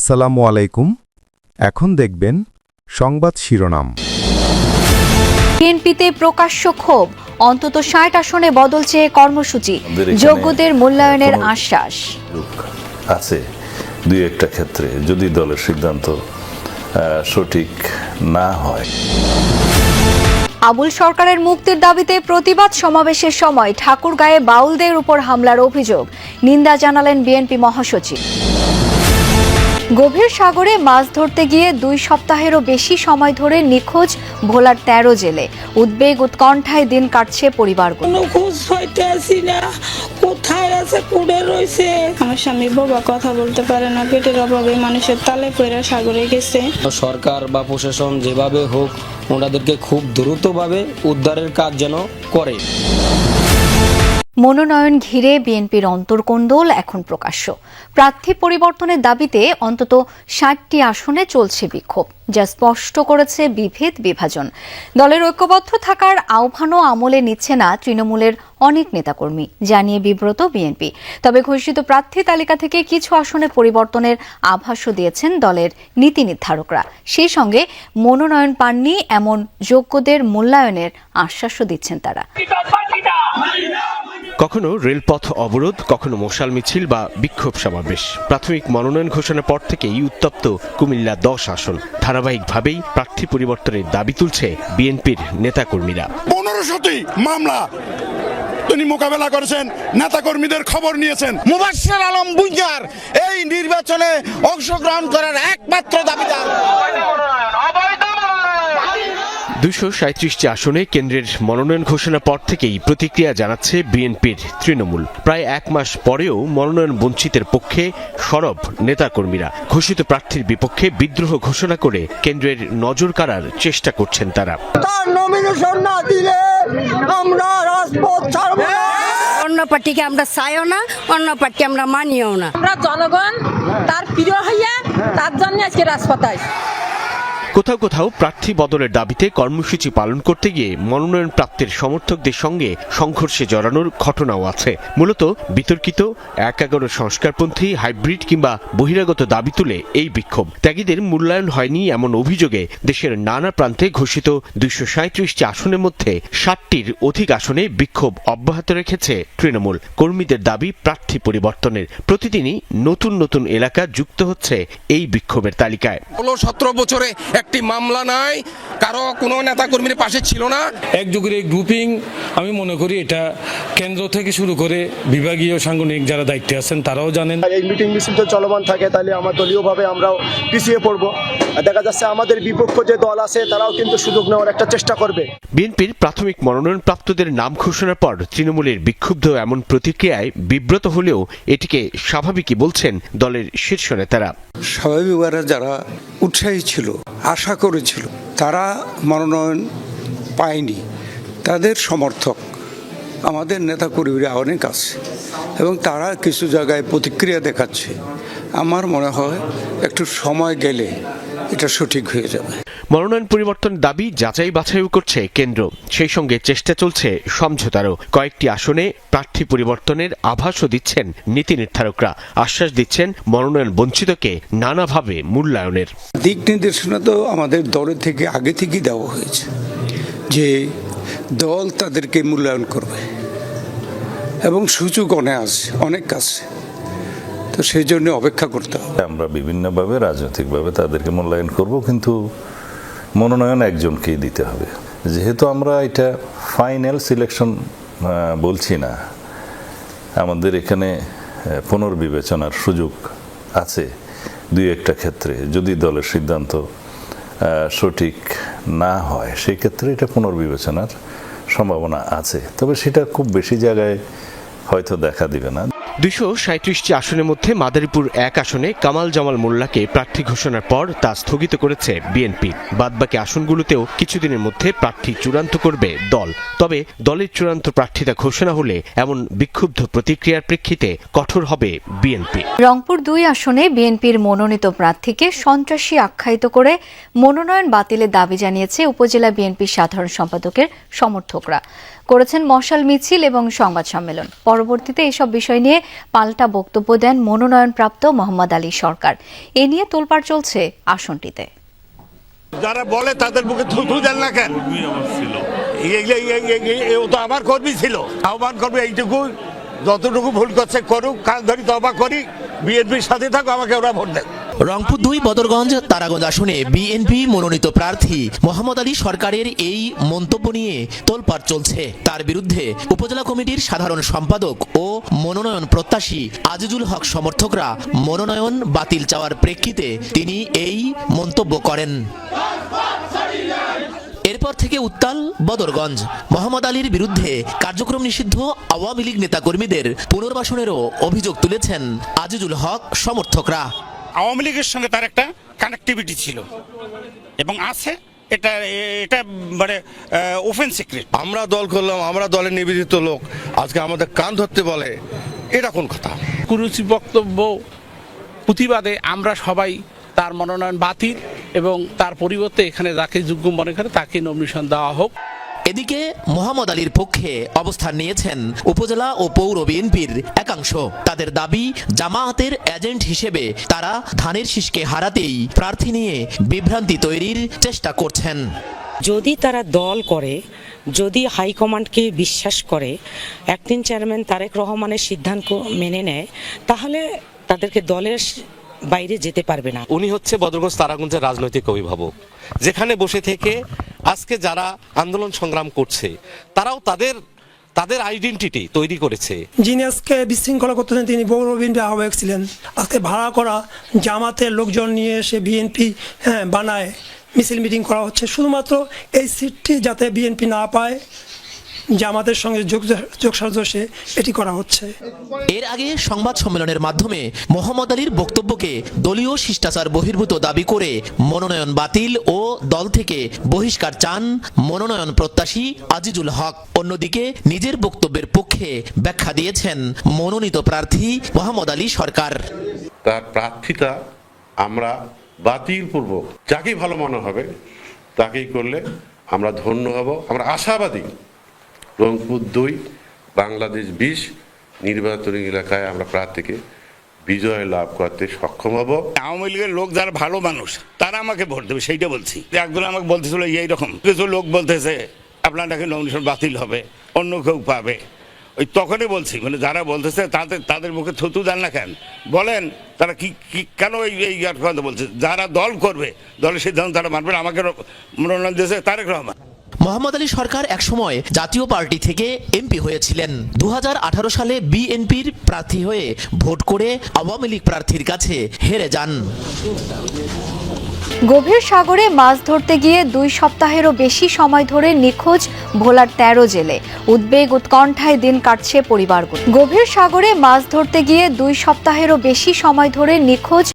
আসসালামু আলাইকুম। এখন দেখবেন সংবাদ শিরোনাম। বিএনপিতে প্রকাশ্য ক্ষোভ। অন্তত ষাট আসনে বদল চেয়ে কর্মসূচি। যোগ্যদের মূল্যায়নের আশ্বাস। আছে দুই একটা ক্ষেত্রে যদি দলের সিদ্ধান্ত সঠিক না হয়। আবুল সরকারের মুক্তির দাবিতে প্রতিবাদ সমাবেশের সময় ঠাকুরগাঁয়ে বাউলদের উপর হামলার অভিযোগ। নিন্দা জানালেন বিএনপি মহাসচিব। গভীর সাগরে মাছ ধরতে গিয়ে দুই সপ্তাহেরও বেশি সময় ধরে নিখোঁজ ভোলার তেরো জেলে। উদ্বেগ উৎকণ্ঠায় দিন কাটছে পরিবারগুলো। কোনো খোঁজ হইতে আসি না। কোথায় আছে পড়ে রয়েছে আমার স্বামী বাবা কথা বলতে পারে না। পেটের অভাবে মানুষের তালে পয়রা সাগরে গেছে। সরকার বা প্রশাসন যেভাবে হোক ওনাদেরকে খুব দ্রুতভাবে উদ্ধারের কাজ যেন করে। মনোনয়ন ঘিরে বিএনপির অন্তর্কোন্দল এখন প্রকাশ্য। প্রার্থী পরিবর্তনের দাবিতে অন্তত ষাটটি আসনে চলছে বিক্ষোভ, যা স্পষ্ট করেছে বিভেদ বিভাজন। দলের ঐক্যবদ্ধ থাকার আহ্বানও আমলে নিচ্ছে না তৃণমূলের অনেক নেতাকর্মী, জানিয়ে বিব্রত বিএনপি। তবে ঘোষিত প্রার্থী তালিকা থেকে কিছু আসনে পরিবর্তনের আভাসও দিয়েছেন দলের নীতি নির্ধারকরা। সেই সঙ্গে মনোনয়ন পাননি এমন যোগ্যদের মূল্যায়নের আশ্বাসও দিচ্ছেন তারা। কখনো রেলপথ অবরোধ কখনো মশাল মিছিল বা বিক্ষোভ সমাবেশ। প্রাথমিক মনোনয়ন ঘোষণার পর থেকেই উত্তপ্ত কুমিল্লা দশ আসন। ধারাবাহিকভাবেই প্রার্থী পরিবর্তনের দাবি তুলছে বিএনপির নেতাকর্মীরা। পনেরোশোটি মামলা। তিনি মোকাবেলা করেছেন নেতাকর্মীদের খবর নিয়েছেন। মুবাশশির আলম বুঞ্জার এই নির্বাচনে অংশগ্রহণ করার একমাত্র দাবিদার। দুশো সাঁত্রিশটি আসনে কেন্দ্রের মনোনয়ন ঘোষণার পর থেকেই প্রতিক্রিয়া জানাচ্ছে বিএনপির তৃণমূল। প্রায় এক মাস পরেও মনোনয়ন বঞ্চিতের পক্ষে সরব নেতাকর্মীরা। ঘোষিত প্রার্থীর বিপক্ষে বিদ্রোহ ঘোষণা করে কেন্দ্রের নজর কাড়ার চেষ্টা করছেন তারা। তার নমিনেশন না দিলে আমরা রাজপথ ছাড়ব অন্য পার্টিকে আমরা চাইও না অন্য পার্টি আমরা মানিও না। আমরা জনগণ তার প্রিয় হইয়া তার জন্য আজকে রাজপথায় কোথাও কোথাও প্রার্থী বদলের দাবিতে কর্মসূচি পালন করতে গিয়ে মনোনয়ন প্রাপ্তির সমর্থকদের সঙ্গে সংঘর্ষে জড়ানোর ঘটনাও আছে। মূলত বিতর্কিত এক এগারো সংস্কারপন্থী, হাইব্রিড কিংবা বহিরাগত দাবি তুলে এই বিক্ষোভ। ত্যাগীদের মূল্যায়ন হয়নি এমন অভিযোগে দেশের নানা প্রান্তে ঘোষিত দুইশো সাঁত্রিশটি আসনের মধ্যে ষাটটির অধিক আসনে বিক্ষোভ অব্যাহত রেখেছে তৃণমূল। কর্মীদের দাবি প্রার্থী পরিবর্তনের। প্রতিদিনই নতুন নতুন এলাকা যুক্ত হচ্ছে এই বিক্ষোভের তালিকায়। ষোলো সতেরো বছরে একটি মামলা নাই কারও কোনো নেতা কর্মীর পাশে ছিল না। একযুগের এই গ্রুপিং আমি মনে করি এটা কেন্দ্র থেকে শুরু করে বিভাগীয় সাংগঠনিক যারা দায়িত্বে আছেন তারাও জানেন। এই মিটিং মিছিল তো চলমান থাকে তাহলে আমার দলীয়ভাবে আমরাও পিছিয়ে পড়ব। আর দেখা যাচ্ছে আমাদের বিপক্ষ যে দল আছে তারাও কিন্তু সুযোগ নেওয়ার একটা চেষ্টা করবে। বিএনপির প্রাথমিক মনোনয়ন প্রাপ্তদের নাম ঘোষণার পর তৃণমূলের বিক্ষুব্ধ এমন প্রতিক্রিয়ায় বিব্রত হলেও এটিকে স্বাভাবিকই বলছেন দলের শীর্ষ নেতারা। স্বাভাবিকভাবে যারা উৎসাহী ছিল আশা করেছিল তারা মনোনয়ন পায়নি। তাদের সমর্থক আমাদের নেতা কর্মীরা অনেক আছে এবং তারা কিছু জায়গায় প্রতিক্রিয়া দেখাচ্ছে। আমার মনে হয় একটু সময় গেলে এটা সঠিক হয়ে যাবে। মনোনয়ন পরিবর্তন দাবি যাচাই বাছাইও করছে কেন্দ্র। সেই সঙ্গে চেষ্টা চলছে সমঝোতারও। কয়েকটি আসনে প্রার্থী পরিবর্তনের আভাসও দিচ্ছেন নীতি নির্ধারকরা। আশ্বাস দিচ্ছেন মনোনয়ন বঞ্চিতকে নানাভাবে মূল্যায়নের। দিক নির্দেশনা তো আমাদের দলের থেকে আগে থেকেই দেওয়া হয়েছে যে দল তাদেরকে মূল্যায়ন করবে। এবং সুযোগ অনেক আছে অনেক আছে। তো সেই জন্য অপেক্ষা করতে হবে। আমরা বিভিন্নভাবে, রাজনৈতিকভাবে তাদেরকে মূল্যায়ন করব, কিন্তু মনোনয়ন একজনকেই দিতে হবে। যেহেতু আমরা এটা ফাইনাল সিলেকশন বলছি না, আমাদের এখানে পুনর্বিবেচনার সুযোগ আছে দুই একটা ক্ষেত্রে। যদি দলের সিদ্ধান্ত সঠিক না হয় সেই ক্ষেত্রে এটা পুনর্বিবেচনার সম্ভাবনা আছে। তবে সেটা খুব বেশি জায়গায় হয়তো দেখা দিবে না। দুইশো সাঁত্রিশটি আসনের মধ্যে মাদারীপুর এক আসনে কামাল জামাল মোল্লাকে প্রার্থী ঘোষণার পর তা স্থগিত করেছে বিএনপি। বাদবাকি আসনগুলোতেও কিছুদিনের মধ্যে প্রার্থী চূড়ান্ত করবে দল। তবে দলের চূড়ান্ত প্রার্থিতা ঘোষণা হলে এমন বিক্ষুব্ধ প্রতিক্রিয়ার প্রেক্ষিতে কঠোর হবে বিএনপি। রংপুর দুই আসনে বিএনপির মনোনীত প্রার্থীকে সন্ত্রাসী আখ্যায়িত করে মনোনয়ন বাতিলের দাবি জানিয়েছে উপজেলা বিএনপির সাধারণ সম্পাদকের সমর্থকরা। করেছেন মশাল মিছিল এবং সংবাদ সম্মেলন। পরবর্তীতে এসব বিষয় নিয়ে পাল্টা বক্তব্য দেন মনোনয়নপ্রাপ্ত মোহাম্মদ আলী সরকার। এ নিয়ে তোলপাড় চলছে আসনটিতে। যারা বলে তাদের মুখে থুথু দেন না কেন? ও তো আমার কর্মী ছিল। আহ্বান করবে এইটুকু। যতটুকু ভুল করছে করুক কাজ ধরি তবা করি। বিএনপির সাথে থাকো আমাকে ওরা ভোট দেন। রংপুর দুই, বদরগঞ্জ, তারাগঞ্জ আসনে বিএনপি মনোনীত প্রার্থী মোহাম্মদ আলী সরকারের এই মন্তব্য নিয়ে তোলপাড় চলছে। তার বিরুদ্ধে উপজেলা কমিটির সাধারণ সম্পাদক ও মনোনয়ন প্রত্যাশী আজিজুল হক সমর্থকরা মনোনয়ন বাতিল চাওয়ার প্রেক্ষিতে তিনি এই মন্তব্য করেন। এরপর থেকে উত্তাল, বদরগঞ্জ। মোহাম্মদ আলীর বিরুদ্ধে কার্যক্রম নিষিদ্ধ আওয়ামী লীগ নেতাকর্মীদের পুনর্বাসনেরও অভিযোগ তুলেছেন আজিজুল হক সমর্থকরা। আওয়ামী লীগের সঙ্গে তার একটা কানেক্টিভিটি ছিল। এবং আছে এটা এটা মানে ওপেন সিক্রেট আমরা দল করলাম আমরা দলের নিবেদিত লোক। আজকে আমাদের কান ধরতে বলে এটা কোন কথা? কুরুচি বক্তব্য প্রতিবাদে আমরা সবাই তার মনোনয়ন বাতিল এবং তার পরিবর্তে এখানে যাকে যোগ্য মনে করে তাকে নমিনেশন দেওয়া হোক। এদিকে মোহাম্মদ আলীর পক্ষে অবস্থান নিয়েছেন উপজেলা ও পৌর বিএনপির একাংশ। তাদের দাবি জামায়াতের এজেন্ট হিসেবে তারা ধানের শীষকে হারাতেই প্রার্থী নিয়ে বিভ্রান্তি তৈরির চেষ্টা করছেন। যদি তারা দল করে যদি হাইকমান্ডকে বিশ্বাস করে অ্যাক্টিং চেয়ারম্যান তারেক রহমানের সিদ্ধান্ত মেনে নেয় তাহলে তাদেরকে দলের বাইরে যেতে পারবে না। উনি হচ্ছে বদরগঞ্জ তারাগঞ্জের রাজনৈতিক অভিভাবক। যেখানে বসে থেকে আজকে যারা আন্দোলন সংগ্রাম করছে, তারাও তাদের তাদের আইডেন্টিটি তৈরি করেছে। যিনি আজকে বিশৃঙ্খলা করতেছেন, তিনি বিএনপি আহ্বায়ক ছিলেন। আজকে ভাড়া করা জামাতের লোকজন নিয়ে এসে বিএনপি হ্যাঁ বানায়। মিছিল মিটিং করা হচ্ছে। শুধুমাত্র এই সিটটি যাতে বিএনপি না পায় জামাতের সঙ্গে যোগ যোগসাজসে এটি করা হচ্ছে। এর আগে সংবাদ সম্মেলনের মাধ্যমে মোহাম্মদ আলীর বক্তব্যকে দলীয় শিষ্টাচার বহির্ভূত দাবি করে মনোনয়ন বাতিল ও দল থেকে বহিষ্কার চান মনোনয়ন প্রত্যাশী আজিজুল হক। অন্যদিকে নিজের বক্তব্যের পক্ষে ব্যাখ্যা দিয়েছেন মনোনীত প্রার্থী মোহাম্মদ আলী সরকার। তার প্রার্থিতা আমরা বাতিল পূর্বক যাকেই ভালো মনে হবে তাকেই করলে আমরা ধন্য হব আমরা আশাবাদী রংপুর দুই, বাংলাদেশ বিশ, নির্বাচনী এলাকায় আমরা প্রার্থীকে বিজয় লাভ করতে সক্ষম হব। আওয়ামী লীগের লোক যারা ভালো মানুষ, তারা আমাকে ভোট দেবে, সেইটা বলছি। একজন আমাকে বলতেছিল এইরকম কিছু লোক বলতেছে, আপনার নাকি নমিনেশন বাতিল হবে, অন্য কেউ পাবে। ওই তখনই বলছি মানে যারা বলতেছে, তাদের তাদের মুখে থুতু দেন না কেন? বলেন, তারা কি কি, কেন এই এই বলছে? যারা দল করবে, দলের সিদ্ধান্ত তারা মানবে আমাকে মনোনয়ন দিয়েছে তারেক রহমান। মোহাম্মদ আলী সরকার একসময় জাতীয় পার্টি থেকে এমপি হয়েছিলেন। দুহাজার আঠারো সালে বিএনপির প্রার্থী হয়ে ভোট করে আওয়ামী লীগ প্রার্থীর কাছে হেরে যান। গভীর সাগরে মাছ ধরতে গিয়ে দুই সপ্তাহেরও বেশি সময় ধরে নিখোঁজ ভোলার তেরো জেলে। উদ্বেগ উৎকণ্ঠায় দিন কাটছে পরিবারগুলো। গভীর সাগরে মাছ ধরতে গিয়ে দুই সপ্তাহেরও বেশি সময় ধরে নিখোঁজ